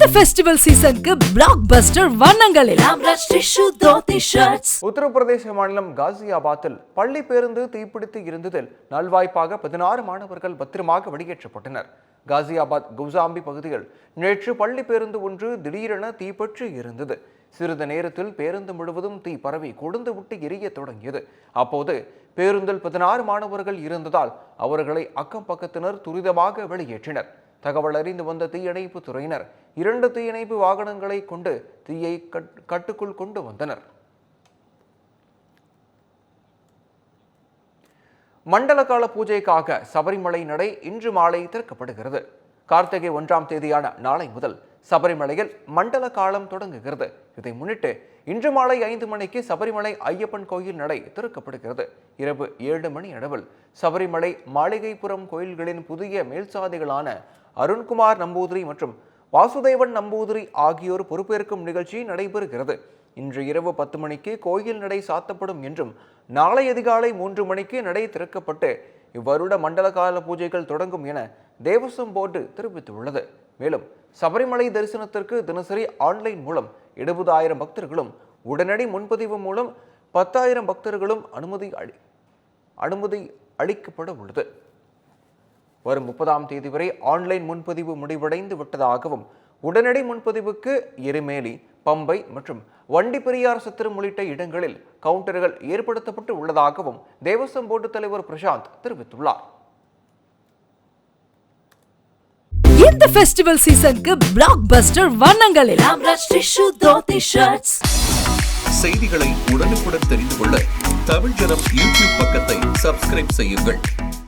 இந்த ஃபெஸ்டிவல் சீசனுக்கு பிளாக் பஸ்டர் வண்ணங்களில். உத்தரப்பிரதேச மாநிலம் காசியாபாத்தில் பள்ளி பேருந்து தீப்பிடித்து இருந்ததில் நல்வாய்ப்பாக பதினாறு மாணவர்கள் பத்திரமாக வெளியேற்றப்பட்டனர். காசியாபாத் கௌசாம்பி பகுதியில் நேற்று பள்ளி பேருந்து ஒன்று திடீரென தீப்பற்றி இருந்தது. சிறிது நேரத்தில் பேருந்து முழுவதும் தீ பரவி கொழுந்து விட்டு எரிய தொடங்கியது. அப்போது பேருந்தில் பதினாறு மாணவர்கள் இருந்ததால் அவர்களை அக்கம் பக்கத்தினர் துரிதமாக வெளியேற்றினர். தகவல் அறிந்து வந்த தீயணைப்பு துறையினர் இரண்டு தீயணைப்பு வாகனங்களை கொண்டு தீயை கட்டுக்குள் கொண்டு வந்தனர். மண்டல கால பூஜைக்காக சபரிமலை நடை இன்று மாலை திறக்கப்படுகிறது. கார்த்திகை ஒன்றாம் தேதியான நாளை முதல் சபரிமலையில் மண்டல காலம் தொடங்குகிறது. இதை முன்னிட்டு இன்று மாலை ஐந்து மணிக்கு சபரிமலை ஐயப்பன் கோயில் நடை திறக்கப்படுகிறது. இரவு ஏழு மணி அளவில் சபரிமலை மாளிகைப்புறம் கோயில்களின் புதிய மேல்சாதிகளான அருண்குமார் நம்பூதிரி மற்றும் வாசுதேவன் நம்பூதிரி ஆகியோர் பொறுப்பேற்கும் நிகழ்ச்சி நடைபெறுகிறது. இன்று இரவு பத்து மணிக்கு கோயில் நடை சாத்தப்படும் என்றும் நாளை அதிகாலை மூன்று மணிக்கு நடை திறக்கப்பட்டு இவ்வருட மண்டல கால பூஜைகள் தொடங்கும் என தேவஸ்வம் போர்டு தெரிவித்துள்ளது. மேலும் சபரிமலை தரிசனத்திற்கு தினசரி ஆன்லைன் மூலம் எழுபதாயிரம் பக்தர்களும் உடனடி முன்பதிவு மூலம் பத்தாயிரம் பக்தர்களும் அனுமதி அளி அனுமதி அளிக்கப்பட உள்ளது. வரும் முப்பதாம் தேதி வரை ஆன்லைன் முன்பதிவு முடிவடைந்து விட்டதாகவும் உடனடி முன்பதிவுக்கு எருமேலி பம்பை மற்றும் வண்டி பெரியார் சத்திரம் உள்ளிட்ட இடங்களில் கவுண்டர்கள் ஏற்படுத்தப்பட்டு உள்ளதாகவும் தேவஸ்வம் போர்டு தலைவர் பிரசாந்த் தெரிவித்துள்ளார். இந்த ஃபெஸ்டிவல் சீசனுக்கு பிளாக் பஸ்டர் வண்ணங்களில் செய்திகளை உடனுக்குடன் தெரிந்து கொள்ள தமிழ் ஜனம் யூடியூப் பக்கத்தை சப்ஸ்கிரைப் செய்யுங்கள்.